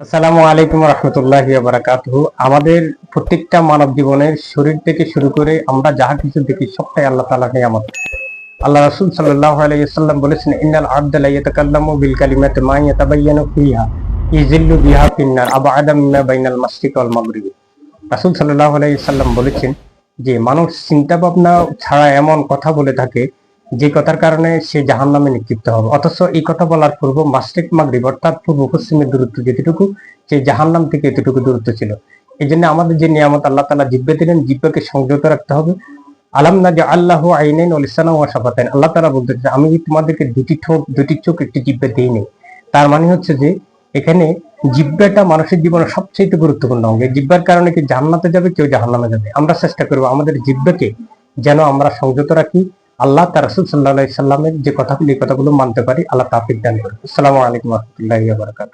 আসসালামু আলাইকুম রহমতুল্লাহ বারাকাতুহু। আমাদের প্রত্যেকটা মানব জীবনের শরীর থেকে শুরু করে আমরা যাহা কিছু দেখি সবটাই আল্লাহ তাআলা নিয়ামত। আল্লাহ রাসূল আলাইহি বলেছেন, ইন্নাল আবদা লা ইয়াতাকাল্লামু বিল কালিমাতি মা ইজিল্লু বিহা আবআদা মিম্মা বাইনাল মাগরিব। আলাইহি ওয়াসাল্লাম বলেছেন যে, মানুষ চিন্তা ভাবনা ছাড়া এমন কথা বলে থাকে যে কথার কারণে সে জাহান্নামে নিক্ষিপ্ত হবে। অথচ এই কথা বলার পূর্ব মাসরিক মাগরিব অর্থাৎ পূর্ব পশ্চিমের দূরত্ব যেতটুকু সেই জাহান্নাম থেকে এতটুকু দূরত্ব ছিল। এই জন্য আমাদের যে নিয়ামত আল্লাহ তালা জিব্বে দিলেন জিব্বাকে সংযত রাখতে হবে। আলাম না যে আল্লাহ আইনাইন ওলিসানা ওয়া সাফাতাইন আল্লাহ তালা বলতে চান, আমি তোমাদেরকে দুটি ঠোঁট দুটি চোখ একটি জিব্বে দিই নেই তার মানে হচ্ছে যে এখানে জিব্বাটা মানুষের জীবনের সবচেয়ে গুরুত্বপূর্ণ অঙ্গ। জিব্বার কারণে কি জান্নাতে যাবে কেউ জাহান্নামে যাবে? আমরা চেষ্টা করব আমাদের জিব্বাকে যেন আমরা সংযত রাখি আল্লাহ তার রসুল সাল্লাহ সাল্লামের যে কথাগুলি কথাগুলো মানতে পারি। আল্লাহ তাফিক দান করে আসসালামু আলাইকুম রহমতুল্লাহ বারকাত